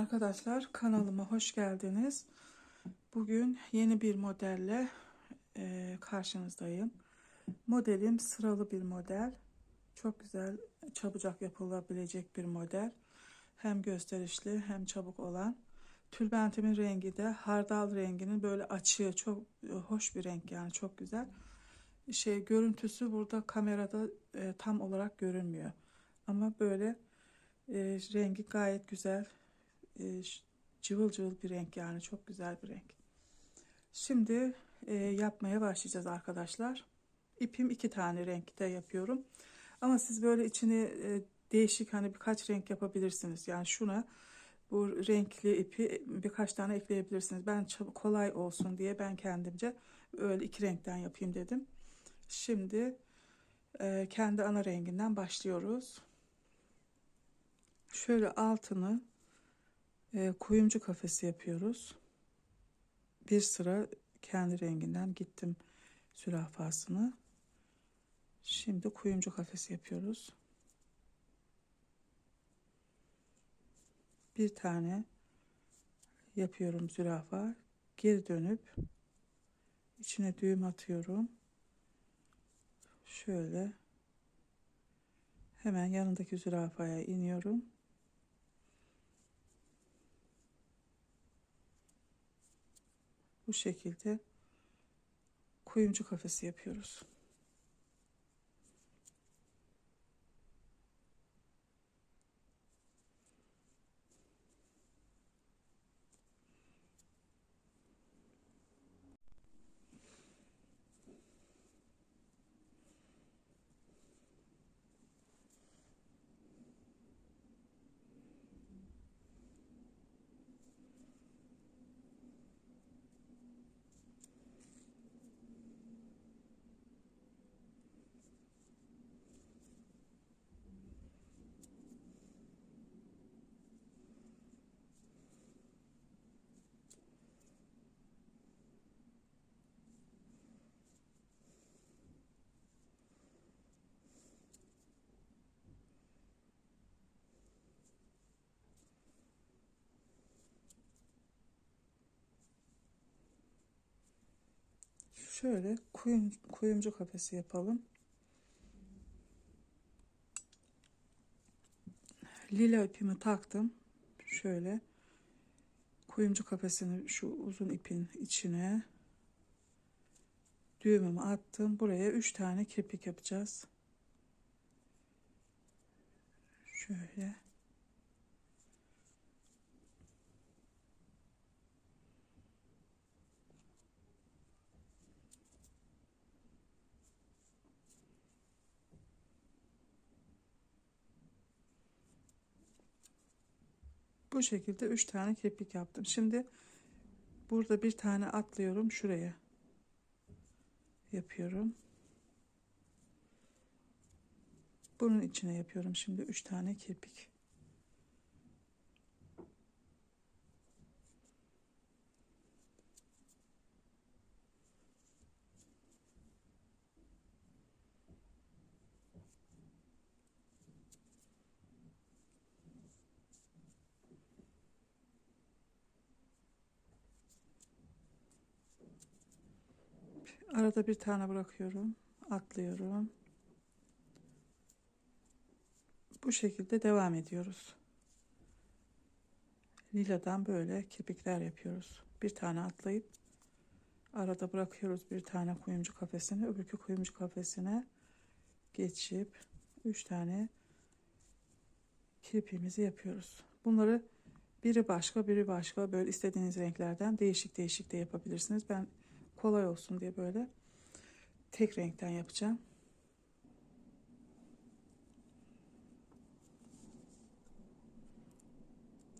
Arkadaşlar kanalıma hoş geldiniz. Bugün yeni bir modelle e, karşınızdayım. Modelim sıralı bir model. Çok güzel, çabucak yapılabilecek bir model. Hem gösterişli hem çabuk olan. Tülbentimin rengi de hardal renginin böyle açığı çok e, hoş bir renk yani çok güzel. Şey görüntüsü burada kamerada e, tam olarak görünmüyor. Ama böyle e, rengi gayet güzel e, cıvıl cıvıl bir renk yani çok güzel bir renk. Şimdi e, yapmaya başlayacağız arkadaşlar. İpim iki tane renkte yapıyorum. Ama siz böyle içini e, değişik hani birkaç renk yapabilirsiniz. Yani şuna bu renkli ipi birkaç tane ekleyebilirsiniz. Ben kolay olsun diye ben kendimce öyle iki renkten yapayım dedim. Şimdi e, kendi ana renginden başlıyoruz. Şöyle altını e, kuyumcu kafesi yapıyoruz. Bir sıra kendi renginden gittim zürafasını. Şimdi kuyumcu kafesi yapıyoruz. Bir tane yapıyorum zürafa. Geri dönüp içine düğüm atıyorum. Şöyle hemen yanındaki zürafaya iniyorum. Bu şekilde kuyumcu kafesi yapıyoruz. Şöyle kuyum, kuyumcu kafesi yapalım. Lila ipimi taktım. Şöyle kuyumcu kafesini şu uzun ipin içine düğümümü attım. Buraya 3 tane kirpik yapacağız. Şöyle Bu şekilde 3 tane kepik yaptım. Şimdi burada bir tane atlıyorum şuraya. Yapıyorum. Bunun içine yapıyorum şimdi 3 tane kirpik. Arada bir tane bırakıyorum. Atlıyorum. Bu şekilde devam ediyoruz. Liladan böyle kirpikler yapıyoruz. Bir tane atlayıp arada bırakıyoruz bir tane kuyumcu kafesine. Öbürkü kuyumcu kafesine geçip üç tane kirpiğimizi yapıyoruz. Bunları biri başka biri başka böyle istediğiniz renklerden değişik değişik de yapabilirsiniz. Ben kolay olsun diye böyle tek renkten yapacağım.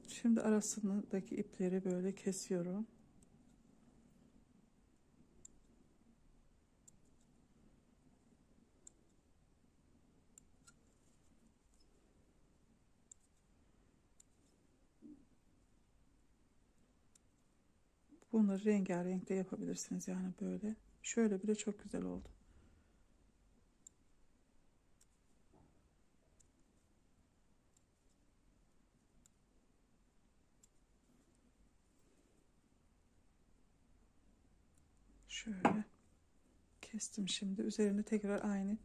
Şimdi arasındaki ipleri böyle kesiyorum. Bunları rengarenk de yapabilirsiniz yani böyle. Şöyle bile çok güzel oldu. Şöyle kestim şimdi. Üzerine tekrar aynı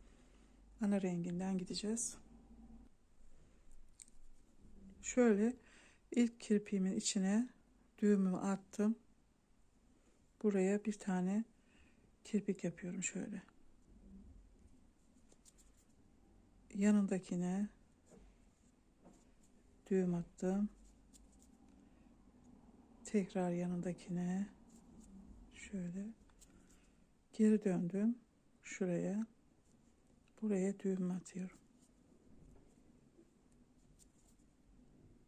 ana renginden gideceğiz. Şöyle ilk kirpiğimin içine düğümümü attım. Buraya bir tane kirpik yapıyorum şöyle. Yanındakine düğüm attım. Tekrar yanındakine şöyle geri döndüm şuraya. Buraya düğüm atıyorum.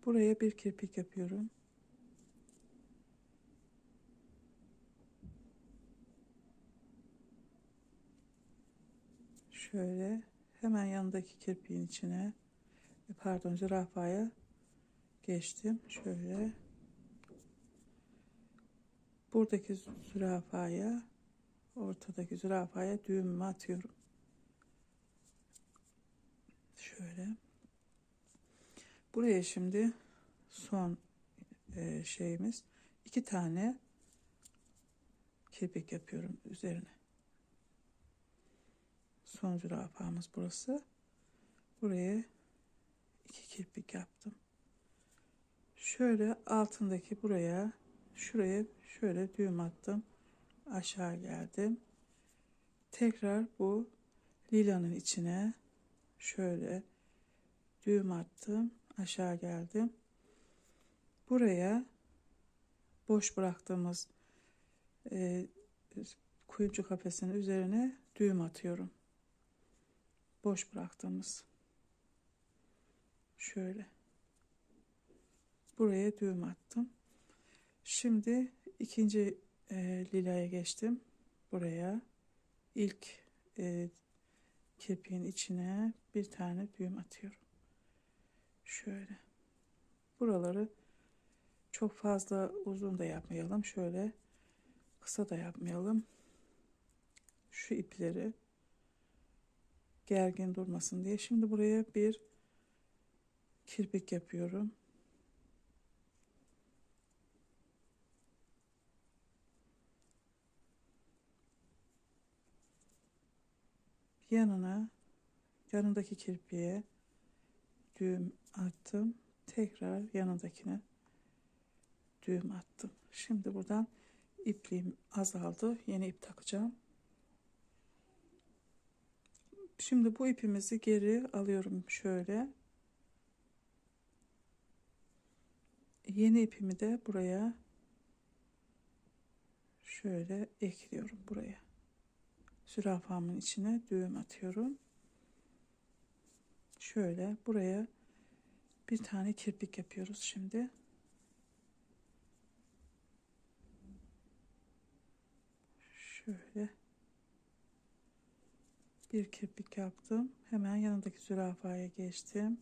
Buraya bir kirpik yapıyorum. Şöyle hemen yanındaki kirpiğin içine e, pardon zürafaya geçtim. Şöyle buradaki zürafaya ortadaki zürafaya düğümümü atıyorum. Şöyle. Buraya şimdi son e, şeyimiz iki tane kirpik yapıyorum üzerine. Son zürafamız burası. Buraya iki kirpik yaptım. Şöyle altındaki buraya şuraya şöyle düğüm attım. Aşağı geldim. Tekrar bu lilanın içine şöyle düğüm attım. Aşağı geldim. Buraya boş bıraktığımız e, kuyumcu kafesinin üzerine düğüm atıyorum. Boş bıraktığımız. Şöyle. Buraya düğüm attım. Şimdi ikinci e, lilaya geçtim. Buraya ilk e, kirpiğin içine bir tane düğüm atıyorum. Şöyle. Buraları çok fazla uzun da yapmayalım. Şöyle kısa da yapmayalım. Şu ipleri gergin durmasın diye. Şimdi buraya bir kirpik yapıyorum. Yanına yanındaki kirpiğe düğüm attım. Tekrar yanındakine düğüm attım. Şimdi buradan ipliğim azaldı. Yeni ip takacağım. Şimdi bu ipimizi geri alıyorum şöyle. Yeni ipimi de buraya şöyle ekliyorum buraya. Zürafamın içine düğüm atıyorum. Şöyle buraya bir tane kirpik yapıyoruz şimdi. Şöyle bir kirpik yaptım. Hemen yanındaki zürafaya geçtim.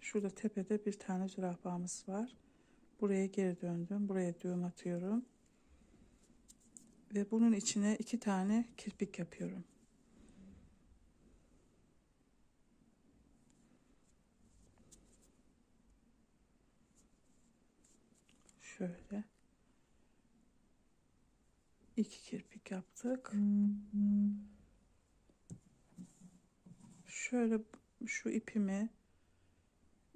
Şurada tepede bir tane zürafamız var. Buraya geri döndüm. Buraya düğüm atıyorum. Ve bunun içine iki tane kirpik yapıyorum. Şöyle. İki kirpik yaptık. Şöyle şu ipimi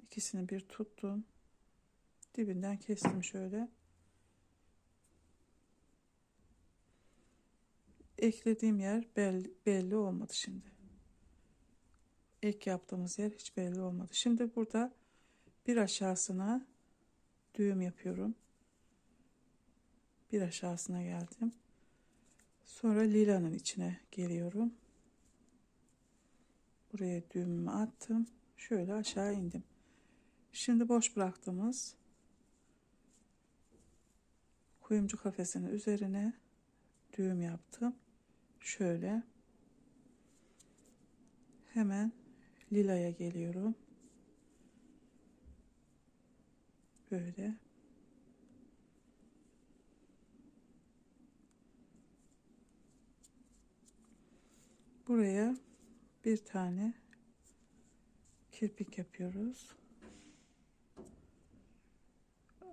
ikisini bir tuttum. Dibinden kestim şöyle. Eklediğim yer belli, belli olmadı şimdi. Ek yaptığımız yer hiç belli olmadı. Şimdi burada bir aşağısına düğüm yapıyorum. Bir aşağısına geldim. Sonra lilanın içine geliyorum. Buraya düğümümü attım. Şöyle aşağı indim. Şimdi boş bıraktığımız kuyumcu kafesinin üzerine düğüm yaptım. Şöyle hemen lilaya geliyorum. Böyle buraya bir tane kirpik yapıyoruz.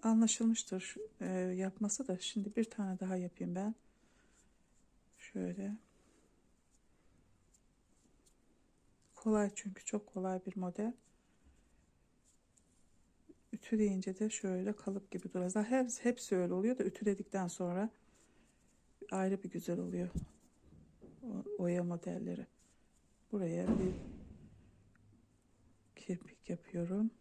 anlaşılmıştır e, yapması da. Şimdi bir tane daha yapayım ben. Şöyle. Kolay çünkü çok kolay bir model. Ütüleyince de şöyle kalıp gibi duruyor. Hepsi, hepsi öyle oluyor da ütüledikten sonra ayrı bir güzel oluyor. O, oya modelleri. Buraya bir kirpik yapıyorum.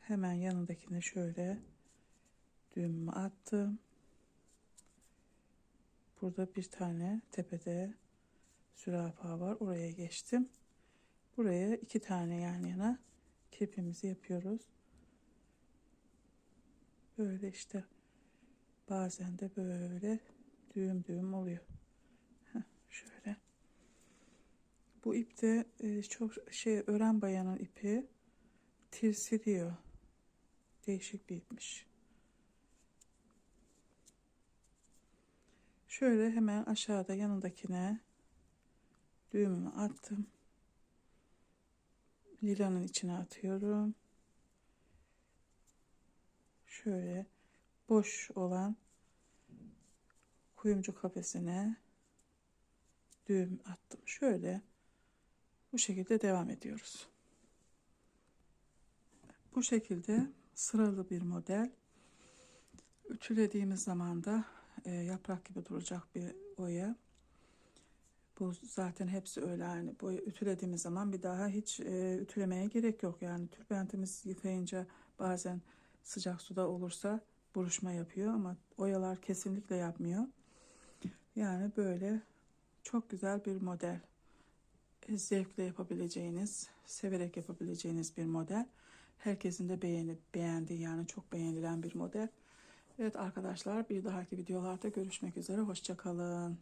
Hemen yanındakine şöyle düğümümü attım. Burada bir tane tepede zürafa var. Oraya geçtim. Buraya iki tane yan yana kirpimizi yapıyoruz. Böyle işte bazen de böyle düğüm düğüm oluyor. Heh, şöyle. Bu ip de e, çok şey ören bayanın ipi tirsiliyor. Değişik bir ipmiş. Şöyle hemen aşağıda yanındakine düğümümü attım. Lilanın içine atıyorum. Şöyle boş olan kuyumcu kafesine düğüm attım. Şöyle bu şekilde devam ediyoruz. Bu şekilde sıralı bir model. Ütülediğimiz zaman da e, yaprak gibi duracak bir oya. Bu zaten hepsi öyle yani. Bu ütülediğimiz zaman bir daha hiç e, ütülemeye gerek yok. Yani tülbentimiz yıkayınca bazen sıcak suda olursa buruşma yapıyor ama oyalar kesinlikle yapmıyor. Yani böyle çok güzel bir model. E, Zevkle yapabileceğiniz, severek yapabileceğiniz bir model. Herkesin de beğenip beğendiği yani çok beğenilen bir model. Evet arkadaşlar bir dahaki videolarda görüşmek üzere. Hoşçakalın.